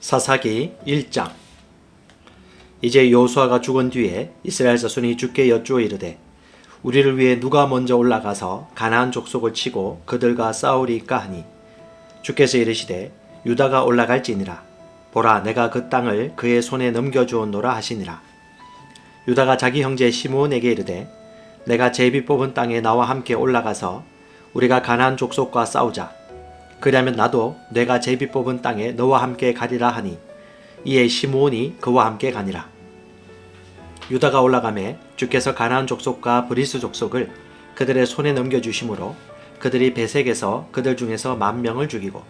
사사기 1장. 이제 여호수아가 죽은 뒤에 이스라엘 자손이 주께 여쭈어 이르되 우리를 위해 누가 먼저 올라가서 가나안 족속을 치고 그들과 싸우리까 하니? 주께서 이르시되 유다가 올라갈지니라. 보라 내가 그 땅을 그의 손에 넘겨 주었노라 하시니라. 유다가 자기 형제 시므온에게 이르되 내가 제비 뽑은 땅에 나와 함께 올라가서 우리가 가나안 족속과 싸우자 그리하면 나도 내가 제비 뽑은 땅에 너와 함께 가리라 하니 이에 시므온이 그와 함께 가니라. 유다가 올라가매 주께서 가나안 족속과 브리스 족속을 그들의 손에 넘겨 주심으로 그들이 베색에서 그들 중에서 만 명을 죽이고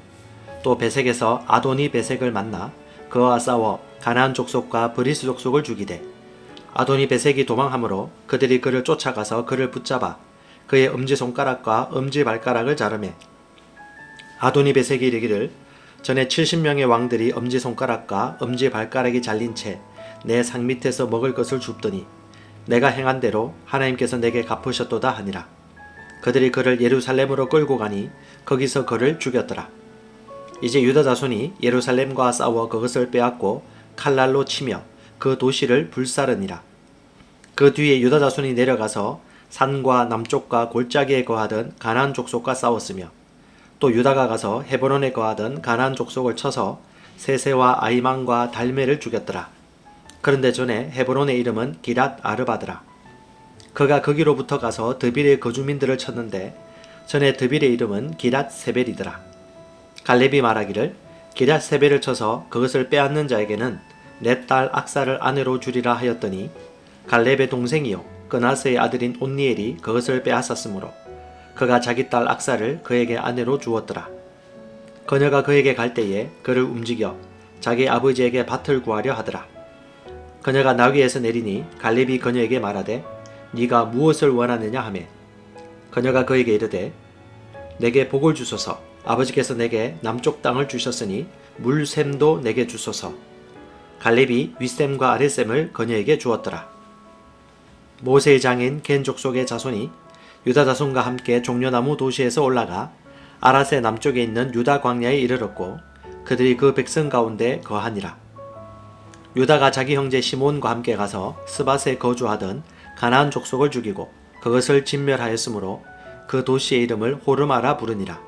또 베색에서 아도니 베색을 만나 그와 싸워 가나안 족속과 브리스 족속을 죽이되 아도니 베색이 도망하므로 그들이 그를 쫓아가서 그를 붙잡아 그의 엄지 손가락과 엄지 발가락을 자르매 아도니 베색이 이르기를 전에 70명의 왕들이 엄지 손가락과 엄지 발가락이 잘린 채 내 상 밑에서 먹을 것을 줍더니 내가 행한 대로 하나님께서 내게 갚으셨도다 하니라. 그들이 그를 예루살렘으로 끌고 가니 거기서 그를 죽였더라. 이제 유다 자손이 예루살렘과 싸워 그것을 빼앗고 칼날로 치며 그 도시를 불사르니라. 그 뒤에 유다 자손이 내려가서 산과 남쪽과 골짜기에 거하던 가나안 족속과 싸웠으며 또 유다가 가서 헤브론에 거하던 가나안 족속을 쳐서 세세와 아이만과 달메를 죽였더라. 그런데 전에 헤브론의 이름은 기랏 아르바드라. 그가 거기로부터 가서 드빌의 거주민들을 쳤는데 전에 드빌의 이름은 기랏 세벨이더라. 갈렙이 말하기를 기랏 세벨을 쳐서 그것을 빼앗는 자에게는 내 딸 악사를 아내로 주리라 하였더니 갈렙의 동생이요 그나스의 아들인 온니엘이 그것을 빼앗았으므로 그가 자기 딸 악사를 그에게 아내로 주었더라. 그녀가 그에게 갈 때에 그를 움직여 자기 아버지에게 밭을 구하려 하더라. 그녀가 나귀에서 내리니 갈렙이 그녀에게 말하되 네가 무엇을 원하느냐 하매 그녀가 그에게 이르되 내게 복을 주소서 아버지께서 내게 남쪽 땅을 주셨으니 물샘도 내게 주소서 갈렙이 윗샘과 아랫샘을 그녀에게 주었더라. 모세의 장인 겐 족속의 자손이 유다 자손과 함께 종려나무 도시에서 올라가 아라세 남쪽에 있는 유다 광야에 이르렀고 그들이 그 백성 가운데 거하니라. 유다가 자기 형제 시몬과 함께 가서 스밧에 거주하던 가나안 족속을 죽이고 그것을 진멸하였으므로 그 도시의 이름을 호르마라 부르니라.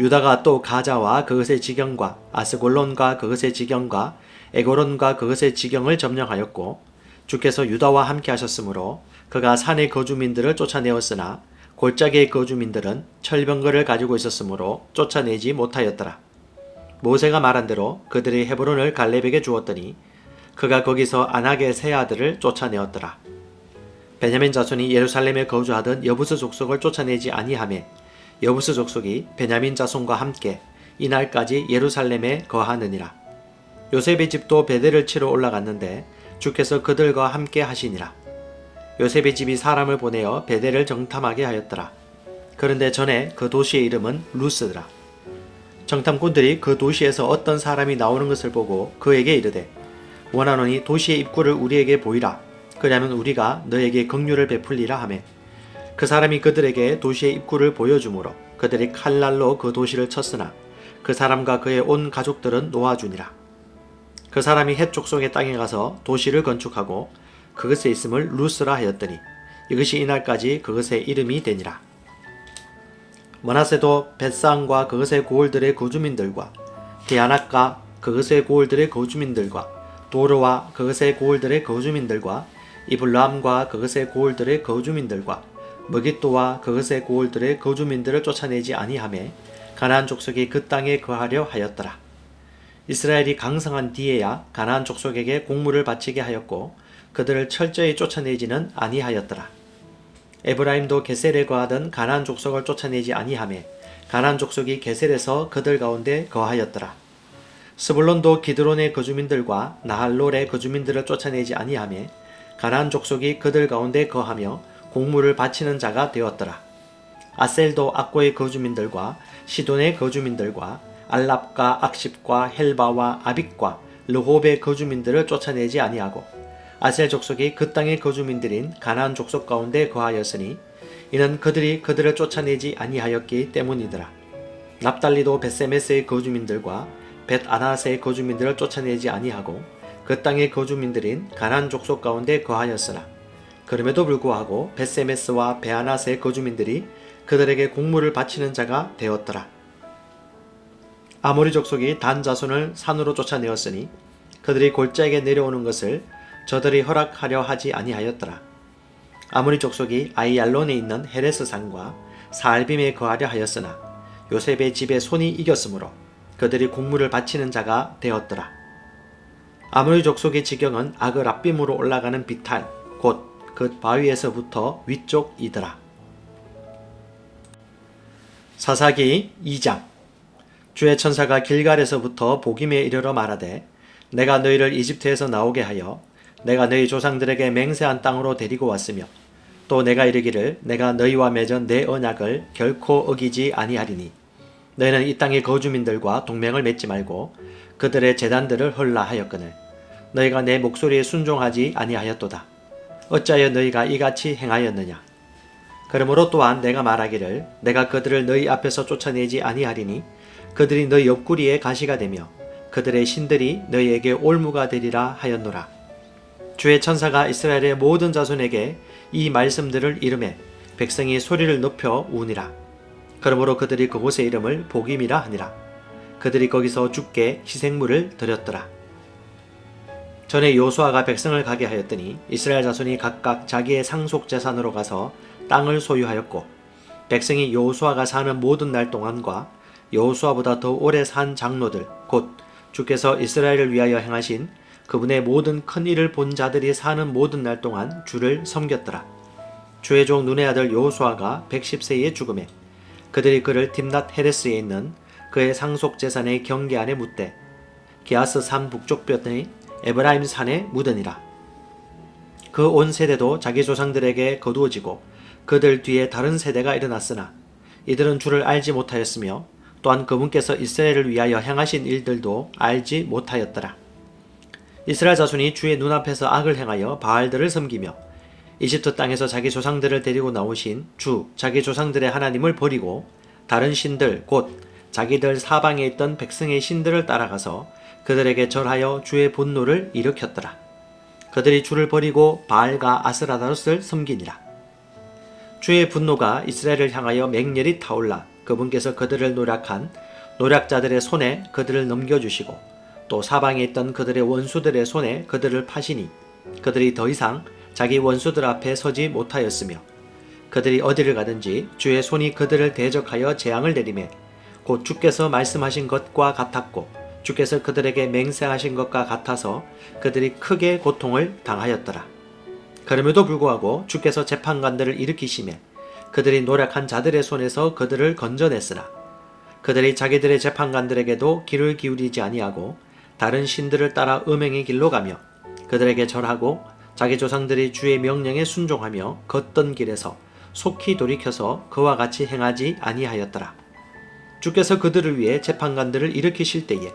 유다가 또 가자와 그것의 지경과 아스골론과 그것의 지경과 에고론과 그것의 지경을 점령하였고 주께서 유다와 함께 하셨으므로 그가 산의 거주민들을 쫓아내었으나 골짜기의 거주민들은 철병거를 가지고 있었으므로 쫓아내지 못하였더라. 모세가 말한 대로 그들이 헤브론을 갈렙에게 주었더니 그가 거기서 안악의 세 아들을 쫓아내었더라. 베냐민 자손이 예루살렘에 거주하던 여부스 족속을 쫓아내지 아니하매 여부스 족속이 베냐민 자손과 함께 이날까지 예루살렘에 거하느니라. 요셉의 집도 베델을 치러 올라갔는데 주께서 그들과 함께 하시니라. 요셉의 집이 사람을 보내어 베델을 정탐하게 하였더라. 그런데 전에 그 도시의 이름은 루스더라. 정탐꾼들이 그 도시에서 어떤 사람이 나오는 것을 보고 그에게 이르되 원하노니 도시의 입구를 우리에게 보이라. 그러면 우리가 너에게 긍휼을 베풀리라 하매 그 사람이 그들에게 도시의 입구를 보여주므로 그들이 칼날로 그 도시를 쳤으나 그 사람과 그의 온 가족들은 놓아주니라. 그 사람이 헷 족속의 땅에 가서 도시를 건축하고 그것에 있음을 루스라 하였더니 이것이 이날까지 그것의 이름이 되니라. 머나세도 벳상과 그것의 고을들의 거주민들과 디아낙과 그것의 고을들의 거주민들과 도르와 그것의 고을들의 거주민들과 이블람과 그것의 고을들의 거주민들과 머깃도와 그것의 고을들의 거주민들을 쫓아내지 아니하매 가나안 족속이 그 땅에 거하려 하였더라. 이스라엘이 강성한 뒤에야 가나안 족속에게 공물을 바치게 하였고 그들을 철저히 쫓아내지는 아니하였더라. 에브라임도 게셀에 거하던 가나안 족속을 쫓아내지 아니하매 가나안 족속이 게셀에서 그들 가운데 거하였더라. 스불론도 기드론의 거주민들과 나할롤의 거주민들을 쫓아내지 아니하매 가나안 족속이 그들 가운데 거하며 공물을 바치는 자가 되었더라. 아셀도 악고의 거주민들과 시돈의 거주민들과 알랍과 악십과 헬바와 아빅과 르홉의 거주민들을 쫓아내지 아니하고 아셀 족속이 그 땅의 거주민들인 가나안 족속 가운데 거하였으니 이는 그들이 그들을 쫓아내지 아니하였기 때문이더라. 납달리도 베세메스의 거주민들과 벳 아나스의 거주민들을 쫓아내지 아니하고 그 땅의 거주민들인 가난 족속 가운데 거하였으나 그럼에도 불구하고 벳세메스와 베아나스의 거주민들이 그들에게 공물을 바치는 자가 되었더라. 아모리 족속이 단 자손을 산으로 쫓아내었으니 그들이 골짜기에 내려오는 것을 저들이 허락하려 하지 아니하였더라. 아모리 족속이 아이알론에 있는 헤레스 산과 사알빔에 거하려 하였으나 요셉의 집에 손이 이겼으므로 그들이 공물을 바치는 자가 되었더라. 아모리 족속의 지경은 아그 랍빔으로 올라가는 비탈 곧 그 바위에서부터 위쪽이더라. 사사기 2장 주의 천사가 길갈에서부터 복임에 이르러 말하되 내가 너희를 이집트에서 나오게 하여 내가 너희 조상들에게 맹세한 땅으로 데리고 왔으며 또 내가 이르기를 내가 너희와 맺은 내 언약을 결코 어기지 아니하리니 너희는 이 땅의 거주민들과 동맹을 맺지 말고 그들의 재단들을 헐라 하였거늘 너희가 내 목소리에 순종하지 아니하였도다 어찌하여 너희가 이같이 행하였느냐 그러므로 또한 내가 말하기를 내가 그들을 너희 앞에서 쫓아내지 아니하리니 그들이 너희 옆구리에 가시가 되며 그들의 신들이 너희에게 올무가 되리라 하였노라. 주의 천사가 이스라엘의 모든 자손에게 이 말씀들을 이름해 백성이 소리를 높여 우니라. 그러므로 그들이 그곳의 이름을 복임이라 하니라. 그들이 거기서 주께 희생물을 드렸더라. 전에 요수아가 백성을 가게 하였더니 이스라엘 자손이 각각 자기의 상속 재산으로 가서 땅을 소유하였고 백성이 여호수아가 사는 모든 날 동안과 여호수아보다 더 오래 산 장로들 곧 주께서 이스라엘을 위하여 행하신 그분의 모든 큰 일을 본 자들이 사는 모든 날 동안 주를 섬겼더라. 주의 종 눈의 아들 여호수아가 110세에 죽음에 그들이 그를 tim낫 헤레스에 있는 그의 상속 재산의 경계 안에 묻되 기아스 산 북쪽변의 에브라임 산에 묻으니라. 그 온 세대도 자기 조상들에게 거두어지고 그들 뒤에 다른 세대가 일어났으나 이들은 주를 알지 못하였으며 또한 그분께서 이스라엘을 위하여 행하신 일들도 알지 못하였더라. 이스라엘 자손이 주의 눈앞에서 악을 행하여 바알들을 섬기며 이집트 땅에서 자기 조상들을 데리고 나오신 주 자기 조상들의 하나님을 버리고 다른 신들 곧 자기들 사방에 있던 백성의 신들을 따라가서 그들에게 절하여 주의 분노를 일으켰더라. 그들이 주를 버리고 바알과 아스라다롯을 섬기니라. 주의 분노가 이스라엘을 향하여 맹렬히 타올라 그분께서 그들을 노력한 노략자들의 손에 그들을 넘겨주시고 또 사방에 있던 그들의 원수들의 손에 그들을 파시니 그들이 더 이상 자기 원수들 앞에 서지 못하였으며 그들이 어디를 가든지 주의 손이 그들을 대적하여 재앙을 내리매 곧 주께서 말씀하신 것과 같았고 주께서 그들에게 맹세하신 것과 같아서 그들이 크게 고통을 당하였더라. 그럼에도 불구하고 주께서 재판관들을 일으키시매 그들이 노력한 자들의 손에서 그들을 건져냈으나 그들이 자기들의 재판관들에게도 귀를 기울이지 아니하고 다른 신들을 따라 음행의 길로 가며 그들에게 절하고 자기 조상들이 주의 명령에 순종하며 걷던 길에서 속히 돌이켜서 그와 같이 행하지 아니하였더라. 주께서 그들을 위해 재판관들을 일으키실 때에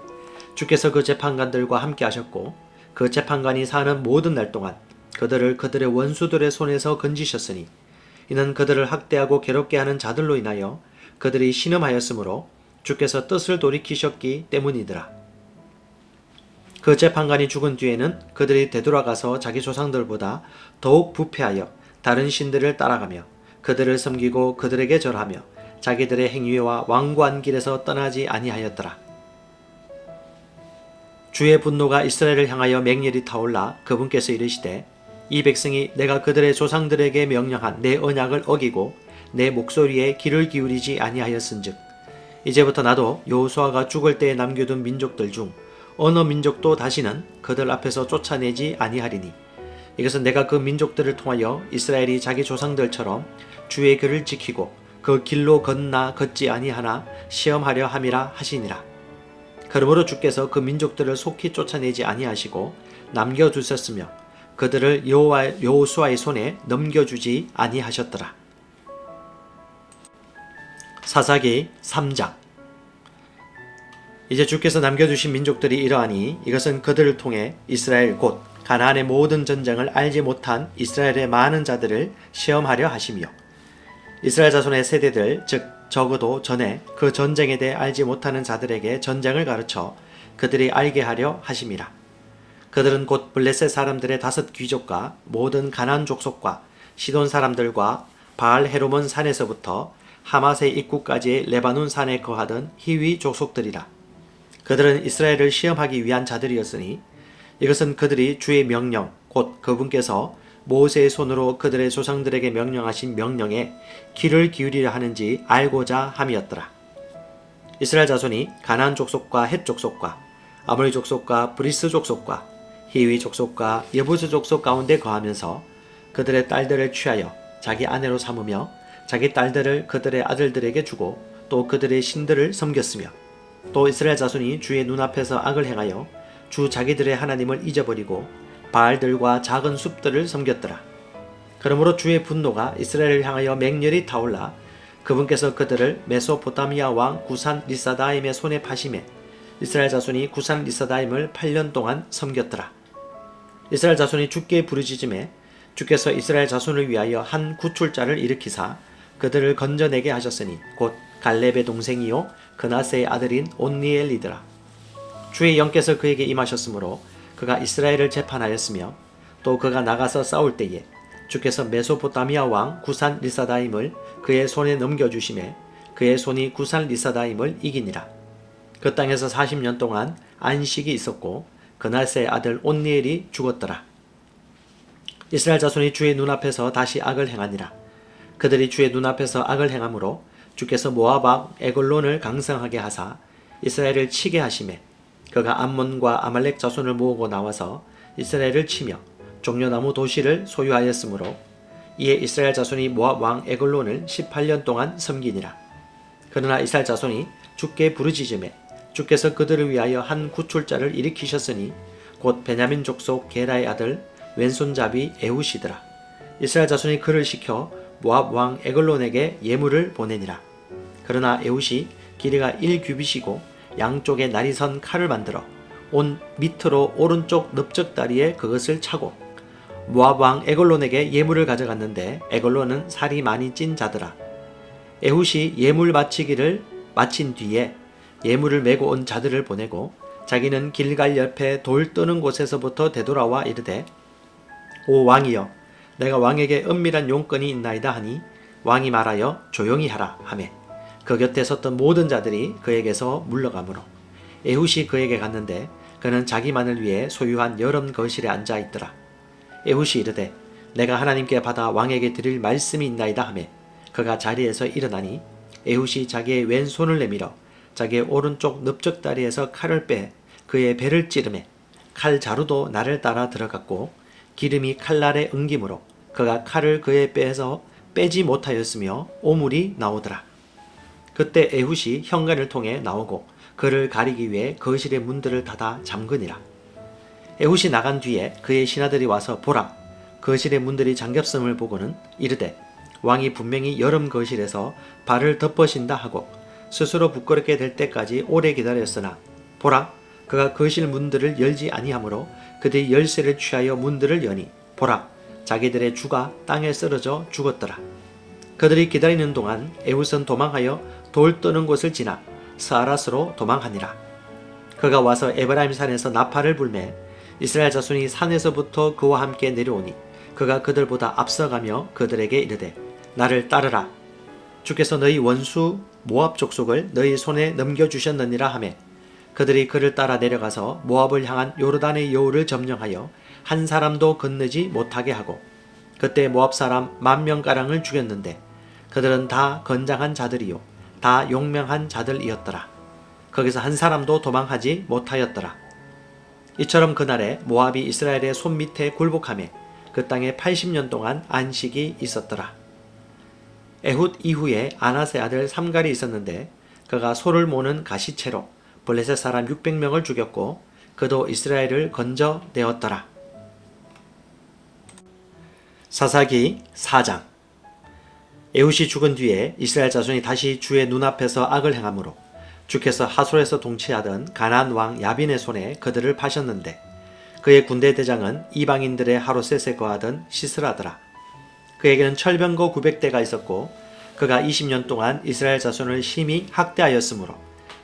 주께서 그 재판관들과 함께 하셨고 그 재판관이 사는 모든 날 동안 그들을 그들의 원수들의 손에서 건지셨으니 이는 그들을 학대하고 괴롭게 하는 자들로 인하여 그들이 신음하였으므로 주께서 뜻을 돌이키셨기 때문이더라. 그 재판관이 죽은 뒤에는 그들이 되돌아가서 자기 조상들보다 더욱 부패하여 다른 신들을 따라가며 그들을 섬기고 그들에게 절하며 자기들의 행위와 왕관 길에서 떠나지 아니하였더라. 주의 분노가 이스라엘을 향하여 맹렬히 타올라 그분께서 이르시되 이 백성이 내가 그들의 조상들에게 명령한 내 언약을 어기고 내 목소리에 귀를 기울이지 아니하였은즉 이제부터 나도 여호수아가 죽을 때에 남겨둔 민족들 중 어느 민족도 다시는 그들 앞에서 쫓아내지 아니하리니. 이것은 내가 그 민족들을 통하여 이스라엘이 자기 조상들처럼 주의 글을 지키고 그 길로 걷나 걷지 아니하나 시험하려 함이라 하시니라. 그러므로 주께서 그 민족들을 속히 쫓아내지 아니하시고 남겨 두셨으며 그들을 여호와 여호수아의 손에 넘겨 주지 아니하셨더라. 사사기 3장 이제 주께서 남겨주신 민족들이 이러하니 이것은 그들을 통해 이스라엘 곧 가나안의 모든 전쟁을 알지 못한 이스라엘의 많은 자들을 시험하려 하시며 이스라엘 자손의 세대들 즉 적어도 전에 그 전쟁에 대해 알지 못하는 자들에게 전쟁을 가르쳐 그들이 알게 하려 하심이라. 그들은 곧 블레셋 사람들의 다섯 귀족과 모든 가난 족속과 시돈 사람들과 바알 헤로몬 산에서부터 하맛의 입구까지의 레바논 산에 거하던 히위 족속들이라. 그들은 이스라엘을 시험하기 위한 자들이었으니 이것은 그들이 주의 명령 곧 그분께서 모세의 손으로 그들의 조상들에게 명령하신 명령에 귀를 기울이려 하는지 알고자 함이었더라. 이스라엘 자손이 가나안 족속과 헷 족속과 아모리 족속과 브리스 족속과 히위 족속과 여부스 족속 가운데 거하면서 그들의 딸들을 취하여 자기 아내로 삼으며 자기 딸들을 그들의 아들들에게 주고 또 그들의 신들을 섬겼으며 또 이스라엘 자손이 주의 눈앞에서 악을 행하여 주 자기들의 하나님을 잊어버리고 바알들과 작은 숲들을 섬겼더라. 그러므로 주의 분노가 이스라엘을 향하여 맹렬히 타올라 그분께서 그들을 메소포타미아 왕 구산 리사다임의 손에 파심해 이스라엘 자손이 구산 리사다임을 8년 동안 섬겼더라. 이스라엘 자손이 주께 부르짖음에 주께서 이스라엘 자손을 위하여 한 구출자를 일으키사 그들을 건져내게 하셨으니 곧 갈렙의 동생이요 그나세의 아들인 온니엘리더라. 주의 영께서 그에게 임하셨으므로 그가 이스라엘을 재판하였으며 또 그가 나가서 싸울 때에 주께서 메소포타미아 왕 구산 리사다임을 그의 손에 넘겨주심에 그의 손이 구산 리사다임을 이기니라. 그 땅에서 40년 동안 안식이 있었고 그날새 아들 온니엘이 죽었더라. 이스라엘 자손이 주의 눈앞에서 다시 악을 행하니라. 그들이 주의 눈앞에서 악을 행함으로 주께서 모압 왕 에골론을 강성하게 하사 이스라엘을 치게 하심에 그가 암몬과 아말렉 자손을 모으고 나와서 이스라엘을 치며 종려나무 도시를 소유하였으므로 이에 이스라엘 자손이 모압 왕 에글론을 18년 동안 섬기니라. 그러나 이스라엘 자손이 주께 부르짖음에 주께서 그들을 위하여 한 구출자를 일으키셨으니 곧 베냐민 족속 게라의 아들 왼손잡이 에후시더라. 이스라엘 자손이 그를 시켜 모압 왕 에글론에게 예물을 보내니라. 그러나 에훗이 길이가 1규빗이고 양쪽에 날이 선 칼을 만들어 온 밑으로 오른쪽 넓적다리에 그것을 차고 모압 왕 에글론에게 예물을 가져갔는데 에글론은 살이 많이 찐 자더라. 에훗이 예물 바치기를 마친 뒤에 예물을 메고 온 자들을 보내고 자기는 길갈 옆에 돌 뜨는 곳에서부터 되돌아와 이르되 오 왕이여 내가 왕에게 은밀한 용건이 있나이다 하니 왕이 말하여 조용히 하라 하매 그 곁에 섰던 모든 자들이 그에게서 물러가므로 에훗이 그에게 갔는데 그는 자기만을 위해 소유한 여름 거실에 앉아 있더라. 에훗이 이르되 내가 하나님께 받아 왕에게 드릴 말씀이 있나이다 하매 그가 자리에서 일어나니 에훗이 자기의 왼손을 내밀어 자기의 오른쪽 넓적다리에서 칼을 빼 그의 배를 찌르매 칼 자루도 나를 따라 들어갔고 기름이 칼날에 엉김으로 그가 칼을 그의 배에서 빼지 못하였으며 오물이 나오더라. 그때 에훗이 현관을 통해 나오고 그를 가리기 위해 거실의 문들을 닫아 잠그니라. 에훗이 나간 뒤에 그의 신하들이 와서 보라 거실의 문들이 잠겼음을 보고는 이르되 왕이 분명히 여름 거실에서 발을 덮으신다 하고 스스로 부끄럽게 될 때까지 오래 기다렸으나 보라 그가 거실 문들을 열지 아니하므로 그들이 열쇠를 취하여 문들을 여니 보라 자기들의 주가 땅에 쓰러져 죽었더라. 그들이 기다리는 동안 에훗은 도망하여 돌 떠는 곳을 지나 사라스로 도망하니라. 그가 와서 에브라임 산에서 나팔을 불매 이스라엘 자손이 산에서부터 그와 함께 내려오니 그가 그들보다 앞서가며 그들에게 이르되 나를 따르라. 주께서 너희 원수 모압 족속을 너희 손에 넘겨 주셨느니라 하매 그들이 그를 따라 내려가서 모압을 향한 요르단의 여우를 점령하여 한 사람도 건너지 못하게 하고 그때 모압 사람 만 명가량을 죽였는데 그들은 다 건장한 자들이요 다 용명한 자들이었더라. 거기서 한 사람도 도망하지 못하였더라. 이처럼 그날에 모압이 이스라엘의 손 밑에 굴복함에 그 땅에 80년 동안 안식이 있었더라. 에훗 이후에 아나세 아들 삼갈이 있었는데 그가 소를 모는 가시채로 블레셋 사람 600명을 죽였고 그도 이스라엘을 건져내었더라. 사사기 4장 에훗이 죽은 뒤에 이스라엘 자손이 다시 주의 눈앞에서 악을 행함으로 주께서 하솔에서 동치하던 가나안 왕 야빈의 손에 그들을 파셨는데 그의 군대 대장은 이방인들의 하루셋에 거하던 시스라더라. 그에게는 철병거 900대가 있었고 그가 20년 동안 이스라엘 자손을 심히 학대하였으므로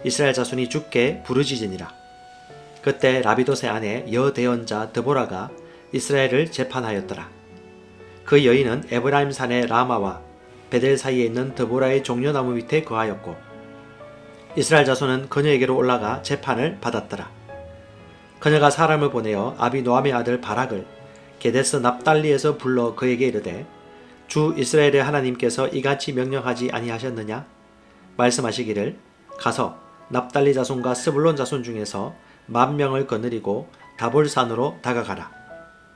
이스라엘 자손이 죽게 부르짖으니라. 그때 라비도세 아내 여대원자 드보라가 이스라엘을 재판하였더라. 그 여인은 에브라임 산의 라마와 베델 사이에 있는 드보라의 종려나무 밑에 거하였고 이스라엘 자손은 그녀에게로 올라가 재판을 받았더라. 그녀가 사람을 보내어 아비노함의 아들 바락을 게데스 납달리에서 불러 그에게 이르되 주 이스라엘의 하나님께서 이같이 명령하지 아니하셨느냐 말씀하시기를 가서 납달리 자손과 스불론 자손 중에서 만 명을 거느리고 다볼산으로 다가가라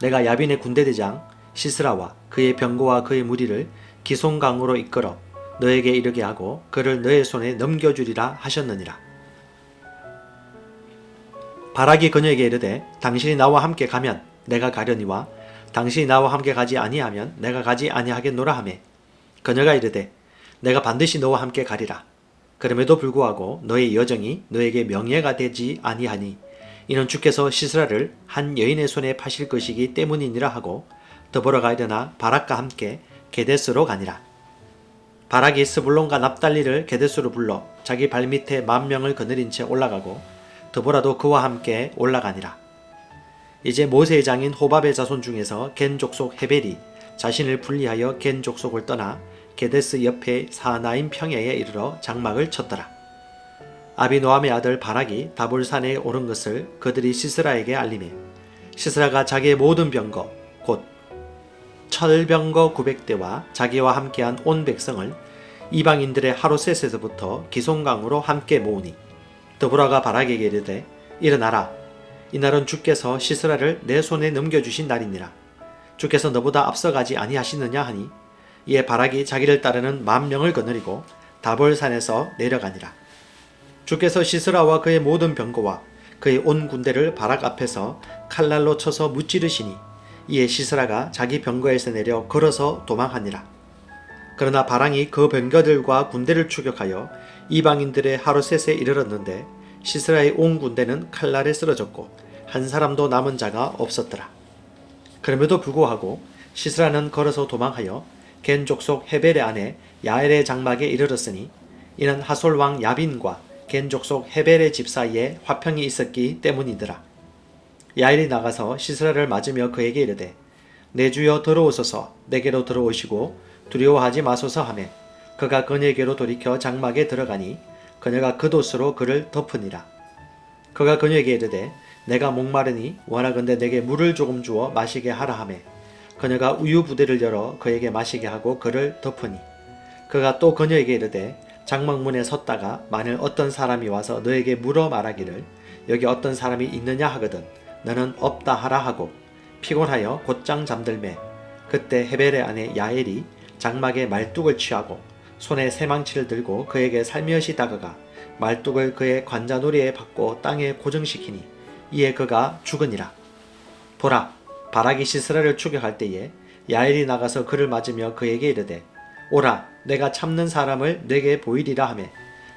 내가 야빈의 군대대장 시스라와 그의 병거와 그의 무리를 기송강으로 이끌어 너에게 이르게 하고 그를 너의 손에 넘겨주리라 하셨느니라. 바락이 그녀에게 이르되 당신이 나와 함께 가면 내가 가려니와 당신이 나와 함께 가지 아니하면 내가 가지 아니하겠노라 하매. 그녀가 이르되 내가 반드시 너와 함께 가리라. 그럼에도 불구하고 너의 여정이 너에게 명예가 되지 아니하니 이는 주께서 시스라를 한 여인의 손에 파실 것이기 때문이니라 하고 더불어가 일어나 바락과 함께 게데스로 가니라 바락이 스불론과 납달리를 게데스로 불러 자기 발밑에 만 명을 거느린 채 올라가고 드보라도 그와 함께 올라가니라. 이제 모세의 장인 호밥의 자손 중에서 겐 족속 헤벨이 자신을 분리하여 겐 족속을 떠나 게데스 옆에 사나임 평야에 이르러 장막을 쳤더라. 아비노함의 아들 바락이 다볼산에 오른 것을 그들이 시스라에게 알림해 시스라가 자기의 모든 병거 곧 철병거 900대와 자기와 함께한 온 백성을 이방인들의 하루셋에서부터 기송강으로 함께 모으니 드보라가 바락에게 이르되 일어나라. 이날은 주께서 시스라를 내 손에 넘겨주신 날이니라. 주께서 너보다 앞서가지 아니하시느냐 하니 이에 바락이 자기를 따르는 만 명을 거느리고 다볼산에서 내려가니라. 주께서 시스라와 그의 모든 병거와 그의 온 군대를 바락 앞에서 칼날로 쳐서 무찌르시니 이에 시스라가 자기 병거에서 내려 걸어서 도망하니라 그러나 바랑이 그 병거들과 군대를 추격하여 이방인들의 하루셋에 이르렀는데 시스라의 온 군대는 칼날에 쓰러졌고 한 사람도 남은 자가 없었더라. 그럼에도 불구하고 시스라는 걸어서 도망하여 겐 족속 헤벨의 아내 야엘의 장막에 이르렀으니 이는 하솔 왕 야빈과 겐 족속 헤벨의 집 사이에 화평이 있었기 때문이더라. 야엘이 나가서 시스라를 맞으며 그에게 이르되 내 주여 들어오소서 내게로 들어오시고 두려워하지 마소서 하매 그가 그녀에게로 돌이켜 장막에 들어가니 그녀가 겉옷으로 그를 덮으니라. 그가 그녀에게 이르되 내가 목마르니 원하건대 내게 물을 조금 주어 마시게 하라 하매 그녀가 우유 부대를 열어 그에게 마시게 하고 그를 덮으니 그가 또 그녀에게 이르되 장막문에 섰다가 만일 어떤 사람이 와서 너에게 물어 말하기를 여기 어떤 사람이 있느냐 하거든 너는 없다 하라 하고 피곤하여 곧장 잠들매 그때 헤벨의 아내 야엘이 장막에 말뚝을 취하고 손에 새망치를 들고 그에게 살며시 다가가 말뚝을 그의 관자놀이에 받고 땅에 고정시키니 이에 그가 죽으니라. 보라, 바락이 시스라를 추격할 때에 야엘이 나가서 그를 맞으며 그에게 이르되 오라, 내가 참는 사람을 내게 보이리라 하매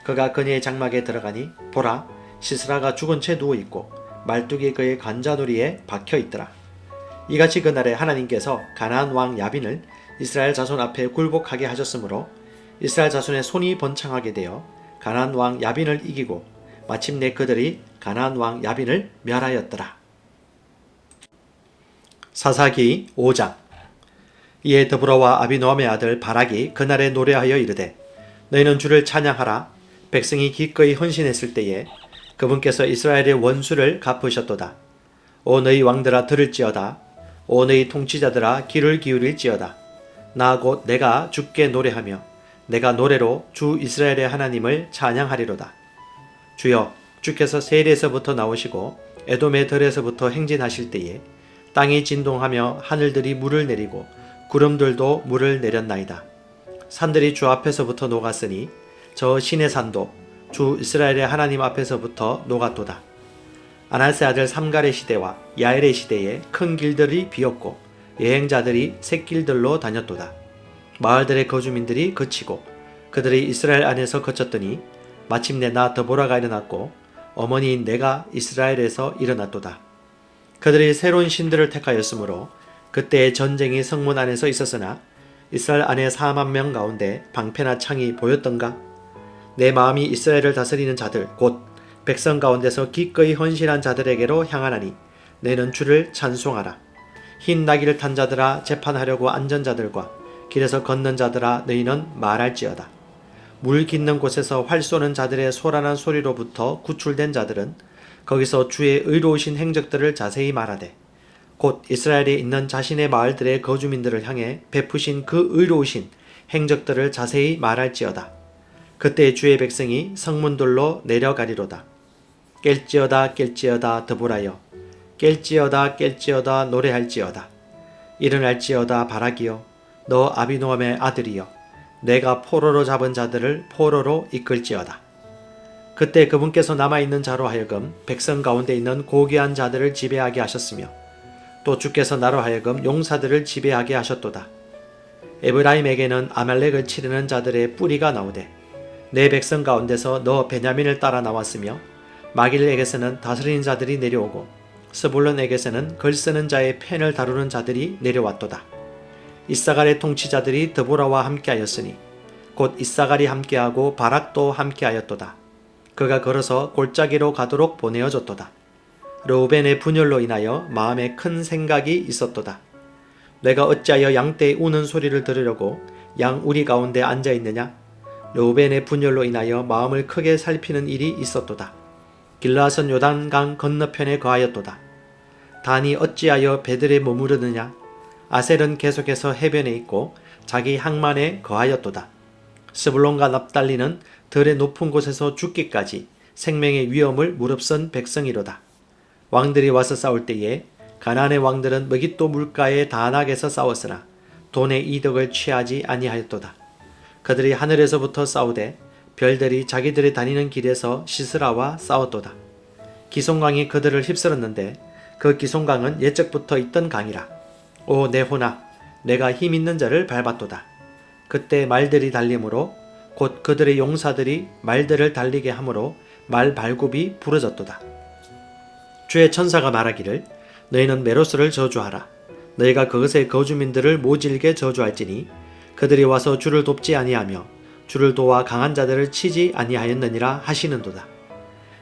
그가 그녀의 장막에 들어가니 보라, 시스라가 죽은 채 누워 있고 말뚝이 그의 관자놀이에 박혀 있더라. 이같이 그날에 하나님께서 가나안 왕 야빈을 이스라엘 자손 앞에 굴복하게 하셨으므로 이스라엘 자손의 손이 번창하게 되어 가나안 왕 야빈을 이기고 마침내 그들이 가나안 왕 야빈을 멸하였더라. 사사기 5장 이에 더불어와 아비노함의 아들 바락이 그날에 노래하여 이르되 너희는 주를 찬양하라 백성이 기꺼이 헌신했을 때에 그분께서 이스라엘의 원수를 갚으셨도다. 오 너희 왕들아 들을지어다. 오 너희 통치자들아 귀를 기울일지어다. 나 곧 내가 주께 노래하며 내가 노래로 주 이스라엘의 하나님을 찬양하리로다. 주여 주께서 세일에서부터 나오시고 에돔의 덜에서부터 행진하실 때에 땅이 진동하며 하늘들이 물을 내리고 구름들도 물을 내렸나이다. 산들이 주 앞에서부터 녹았으니 저 신의 산도 주 이스라엘의 하나님 앞에서부터 녹았도다. 아나스 아들 삼갈의 시대와 야엘의 시대에 큰 길들이 비었고 여행자들이 샛길들로 다녔도다. 마을들의 거주민들이 그치고 그들이 이스라엘 안에서 거쳤더니 마침내 나 더보라가 일어났고 어머니인 내가 이스라엘에서 일어났도다. 그들이 새로운 신들을 택하였으므로 그때의 전쟁이 성문 안에서 있었으나 이스라엘 안에 4만 명 가운데 방패나 창이 보였던가? 내 마음이 이스라엘을 다스리는 자들 곧 백성 가운데서 기꺼이 헌신한 자들에게로 향하나니 너희는 주를 찬송하라. 흰 나귀를 탄 자들아 재판하려고 앉은 자들과 길에서 걷는 자들아 너희는 말할지어다. 물 깃는 곳에서 활 쏘는 자들의 소란한 소리로부터 구출된 자들은 거기서 주의 의로우신 행적들을 자세히 말하되 곧 이스라엘에 있는 자신의 마을들의 거주민들을 향해 베푸신 그 의로우신 행적들을 자세히 말할지어다. 그때 주의 백성이 성문들로 내려가리로다. 깰지어다 깰지어다 더불하여 깰지어다 깰지어다 노래할지어다. 일어날지어다 바라기여 너 아비노함의 아들이여 내가 포로로 잡은 자들을 포로로 이끌지어다. 그때 그분께서 남아있는 자로 하여금 백성 가운데 있는 고귀한 자들을 지배하게 하셨으며 또 주께서 나로 하여금 용사들을 지배하게 하셨도다. 에브라임에게는 아말렉을 치르는 자들의 뿌리가 나오되 내 백성 가운데서 너 베냐민을 따라 나왔으며 마길에게서는 다스리는 자들이 내려오고 스불론에게서는 글 쓰는 자의 펜을 다루는 자들이 내려왔도다. 이사갈의 통치자들이 드보라와 함께하였으니 곧 이사갈이 함께하고 바락도 함께하였도다. 그가 걸어서 골짜기로 가도록 보내어졌도다. 르우벤의 분열로 인하여 마음에 큰 생각이 있었도다. 내가 어찌하여 양떼의 우는 소리를 들으려고 양 우리 가운데 앉아 있느냐? 르우벤의 분열로 인하여 마음을 크게 살피는 일이 있었도다. 길라선 요단강 건너편에 거하였도다. 단이 어찌하여 배들에 머무르느냐? 아셀은 계속해서 해변에 있고 자기 항만에 거하였도다. 스불론과 납달리는 들의 높은 곳에서 죽기까지 생명의 위험을 무릅쓴 백성이로다. 왕들이 와서 싸울 때에 가나안의 왕들은 먹잇도 물가의 다낙에서 싸웠으나 돈의 이득을 취하지 아니하였도다. 그들이 하늘에서부터 싸우되 별들이 자기들이 다니는 길에서 시스라와 싸웠도다. 기송강이 그들을 휩쓸었는데 그 기송강은 옛적부터 있던 강이라. 오내 호나 내가 힘 있는 자를 밟았도다. 그때 말들이 달림으로 곧 그들의 용사들이 말들을 달리게 하므로 말 발굽이 부러졌도다. 주의 천사가 말하기를 너희는 메로스를 저주하라. 너희가 그것의 거주민들을 모질게 저주할지니 그들이 와서 주를 돕지 아니하며 주를 도와 강한 자들을 치지 아니하였느니라 하시는도다.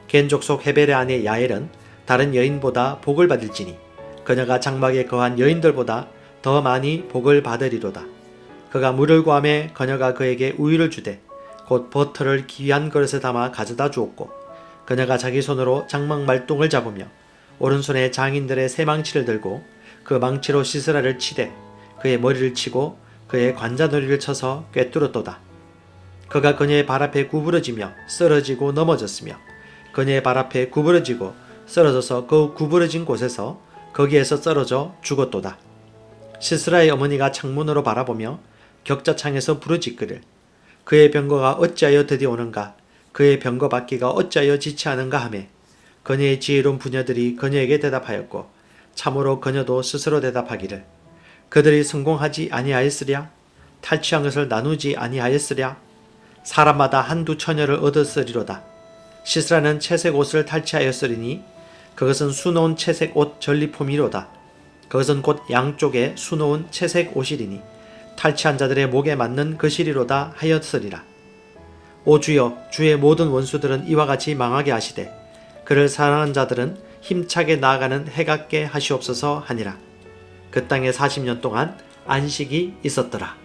겐 족 속 헤벨의 아내 야엘은 다른 여인보다 복을 받을지니 그녀가 장막에 거한 여인들보다 더 많이 복을 받으리로다. 그가 물을 구함에 그녀가 그에게 우유를 주되 곧 버터를 귀한 그릇에 담아 가져다 주었고 그녀가 자기 손으로 장막 말똥을 잡으며 오른손에 장인들의 새 망치를 들고 그 망치로 시스라를 치되 그의 머리를 치고 그의 관자놀이를 쳐서 꿰뚫었도다. 그가 그녀의 발 앞에 구부러지며 쓰러지고 넘어졌으며 그녀의 발 앞에 구부러지고 쓰러져서 그 구부러진 곳에서 거기에서 쓰러져 죽었도다. 시스라의 어머니가 창문으로 바라보며 격자창에서 부르짖기를 그의 병거가 어찌하여 드디어 오는가 그의 병거 받기가 어찌하여 지체하는가 하매 그녀의 지혜로운 부녀들이 그녀에게 대답하였고 참으로 그녀도 스스로 대답하기를 그들이 성공하지 아니하였으랴 탈취한 것을 나누지 아니하였으랴 사람마다 한두 처녀를 얻었으리로다 시스라는 채색 옷을 탈취하였으리니 그것은 수놓은 채색 옷 전리품이로다 그것은 곧 양쪽에 수놓은 채색 옷이리니 탈취한 자들의 목에 맞는 것이리로다 하였으리라. 오 주여 주의 모든 원수들은 이와 같이 망하게 하시되 그를 사랑하는 자들은 힘차게 나아가는 해같게 하시옵소서 하니라. 그 땅에 40년 동안 안식이 있었더라.